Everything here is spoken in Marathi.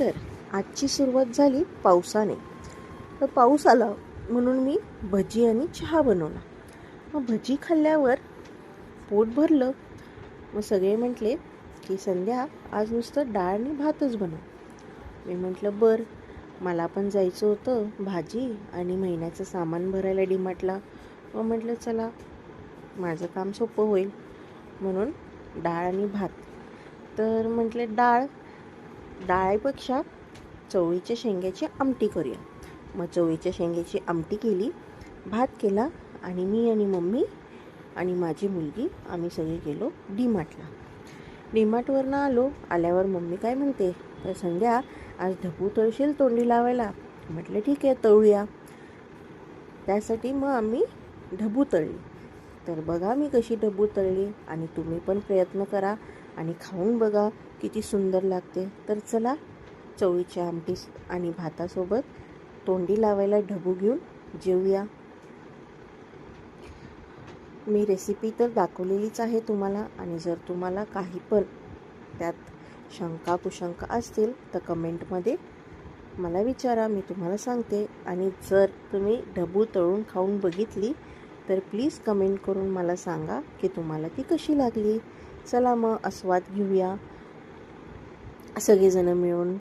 तर आजची सुरुवात झाली पावसाने. तर पाऊस आला म्हणून मी भजी आणि चहा बनवला. मग भजी खाल्ल्यावर पोट भरलं. मग सगळे म्हटले की संध्या आज नुसतं डाळ आणि भातच बनव. मी म्हटलं बरं मला पण जायचं होतं भाजी आणि महिन्याचं सामान भरायला डीमार्टला. मग म्हटलं चला माझं काम सोपं होईल. म्हणून डाळ आणि भात. तर म्हटले डाळ डाळीपेक्षा चवळीच्या शेंग्याची आमटी करूया. मग चवळीच्या शेंग्याची आमटी केली भात केला आणि मी आणि मम्मी आणि माझी मुलगी आम्ही सगळे गेलो डीमार्टला. डीमार्टवरनं आलो आल्यावर मम्मी काय म्हणते तर संध्या आज ढबू तळशील तोंडी लावायला. म्हटलं ठीक आहे तळूया. त्यासाठी मग आम्ही ढबू तळली. तर बघा मी कशी ढबू तळली आणि तुम्ही पण प्रयत्न करा. आणि खाऊन बघा किती सुंदर लागते. तर चला चवळीच्या आमटी आणि भातासोबत तोंडी लावायला ढबू घेऊन जेवूया मी रेसिपी तर दाखवलेलीच आहे तुम्हाला आणि जर तुम्हाला काही पण त्यात शंका कुशंका असतील तर कमेंटमध्ये मला विचारा मी तुम्हाला सांगते. आणि जर तुम्ही ढबू तळून खाऊन बघितली तर प्लीज कमेंट करून मला सांगा की तुम्हाला ती कशी लागली. चला मग आस्वाद घेऊया. सगळेजणं मिळून.